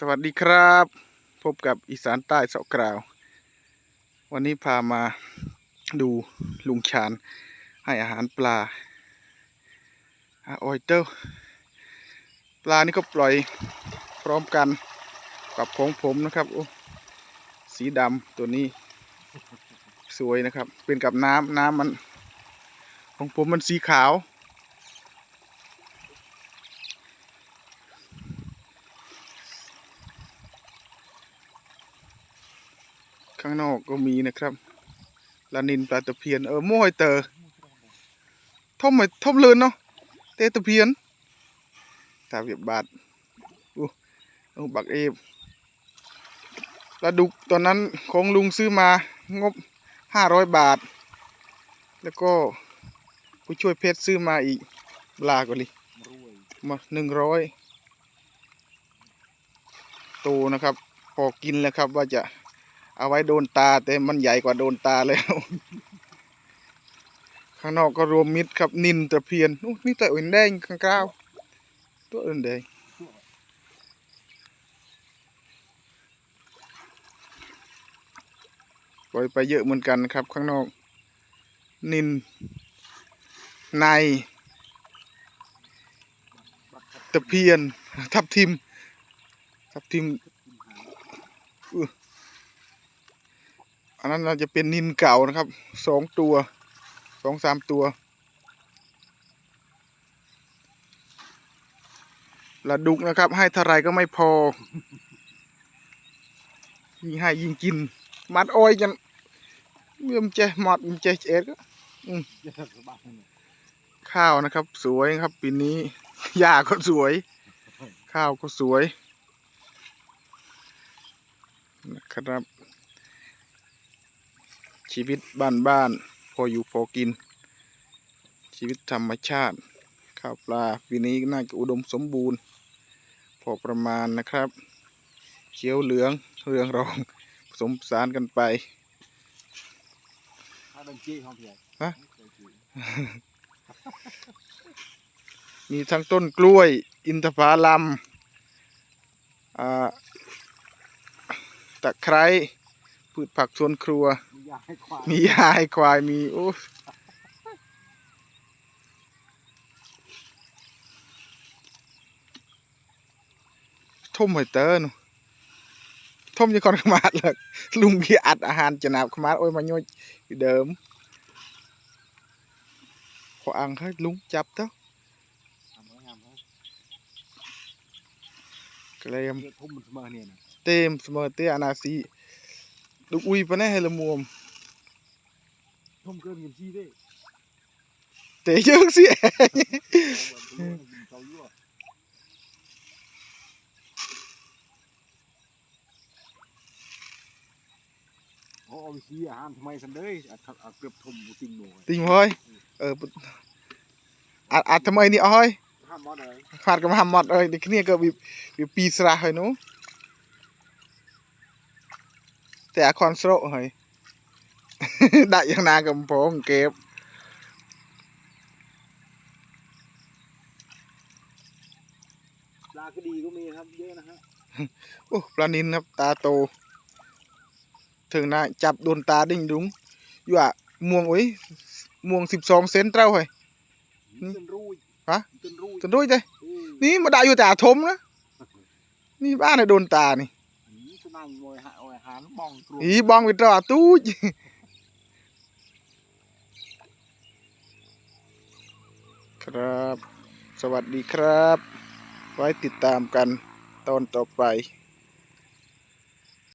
สวัสดีครับ พบกับอีสานใต้เสากราว วันนี้พามาดูลุงชานให้อาหารปลาอาอยเตอร์ปลานี่ก็ปล่อยพร้อมกันกับของผมนะครับโอ้สีดำตัวนี้ สวยนะครับ เป็นกับน้ำน้ำมัน ของผมมันสีขาว ข้างนอกก็มีนะครับลานินปลาตะเพียนเออม้อยเตอท่อมไม่ท่อมเลินเนาะเตตะเพียนตาเวียบบาทอู้บักเอฟปลาดุกตอนนั้นของลุงซื้อมางบห้าร้อยบาท แล้วก็ผู้ช่วยเพชรซื้อมาอีกปลาก็เลยมาหนึ่งร้อยโตนะครับ พอกินแล้วครับว่าจะ เอาไว้โดนตา แต่มันใหญ่กว่าโดนตาแล้ว ข้างนอกก็รวมมิตรครับนินตะเพียนอู้นี่ตัวอื่นแดงข้างกลาวตัวอื่นแดงปล่อยไปเยอะเหมือนกันครับ ข้างนอก นิน ในตะเพียน ทับทิม ทับทิมันนั้นเราจะเป็นนินเก่านะครับ สองตัว สองสามตัวปลาดุกนะครับ ให้เท่าไรก็ไม่พอ ยิงให้ยิงกิน มัดอ้อยจันเมื่อมเจหมดมันเจเอ็ดก็ข้าวนะครับ สวยครับปีนี้หญ้าก็สวย ข้าวก็สวยนะครับ ชีวิตบ้านบ้านๆพออยู่พอกิน ชีวิตธรรมชาติข้าวปลาปีนี้น่าจะอุดมสมบูรณ์ พอประมาณนะครับเขียวเหลืองเรืองรอง ผสมผสานกันไปถ้าดังจี้ของพี่ใหญ่ฮะมีทั้งต้นกล้วย อินทผลัมอ่าตะไคร้พืชผักสวนครัวมี ยาให้ควาย มียาให้ควายมีโอ้ทุ่มหอยเตอร์นูทุ่มยังก่อนขมาดเลยลุงเบียอัดอาหารจะนาบขมาดโอ้ยมาโยยอยู่เดิมขออังให้ลุงจับ ลูกอุยปะแน่ให้ละมวมทุ่มเกินเงินจี้ด้วยเตะเยอะสิเขายั่วโอ้เอาไปชี้อาหารทำไมสันเด้ยอัดอัดเกือบทุ่มบุติงหน่วยติงเฮ้ยเออปุ๊อัดอัดทำไมนี่อ้อยห้ามมอดเลยขาดกับหามหมดเอ้ยเด็กนี่ก็บีบีปีสระเฮ้ยหนู แต่อาคอนโซรเฮ้ยได้ยังนากับพงเก็บปลาก็ดีก็มีครับเยอะนะฮะโอ้ปลานินครับตาโต ถึงนะจับโดนตาดิ้งดุงอยู่อะม่วงโอ้ยม่วงสิบสองเซนเต้าเฮ้ยจนรุ่ยฮะจนรุ่ยจนด้วยเลยเออนี่มาได้อยู่แต่อาทมนะนี่บ้านไหนโดนตานี่นี่สนั่งมวยหาโอยหารมองกลัวอีบองวิตราตู้ยครับ สวัสดีครับ ไว้ติดตามกันตอนต่อไป